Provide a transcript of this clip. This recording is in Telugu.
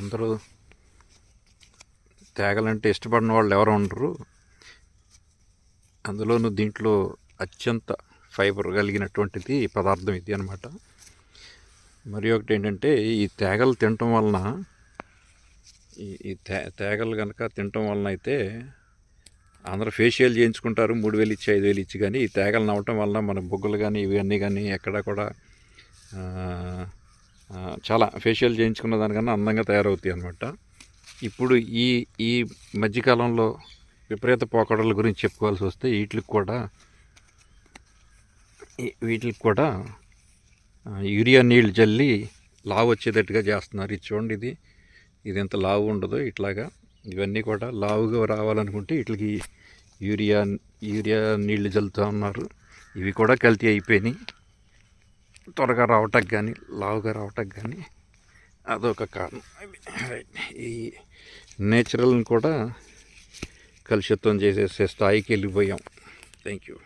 అందరూ తేగలంటే ఇష్టపడిన వాళ్ళు ఎవరు ఉండరు. అందులోనూ దీంట్లో అత్యంత ఫైబర్ కలిగినటువంటిది పదార్థం ఇది అనమాట మరి ఒకటి ఏంటంటే ఈ తేగలు తినటం వలన ఈ ఈ తే తేగలు కనుక తినటం వలన అయితే అందరూ ఫేషియల్ చేయించుకుంటారు. మూడు వేలు ఇచ్చి ఐదు వేలు ఇచ్చి కానీ ఈ తేగలు నవ్వటం వలన మన బొగ్గులు కానీ ఇవన్నీ కానీ ఎక్కడ కూడా చాలా ఫేషియల్ చేయించుకున్న దానికన్నా అందంగా తయారవుతాయి అనమాట ఇప్పుడు ఈ ఈ మధ్యకాలంలో విపరీత పోకడల గురించి చెప్పుకోవాల్సి వస్తే వీటికి కూడా వీటికి కూడా యూరియా నీళ్ళు జల్లి లావు వచ్చేటట్టుగా చేస్తున్నారు. ఇది చూడండి ఇది ఇది ఎంత లావు ఉండదో ఇట్లాగా. ఇవన్నీ కూడా లావుగా రావాలనుకుంటే వీటికి యూరియా యూరియా నీళ్ళు జల్లుతూ ఉన్నారు. ఇవి కూడా కల్తీ అయిపోయినాయి. త్వరగా రావటానికి కానీ లావుగా రావటానికి కానీ అదొక కారణం. ఈ నేచురల్ని కూడా కలుషిత్వం చేసేసే స్థాయికి వెళ్ళిపోయాం. Thank you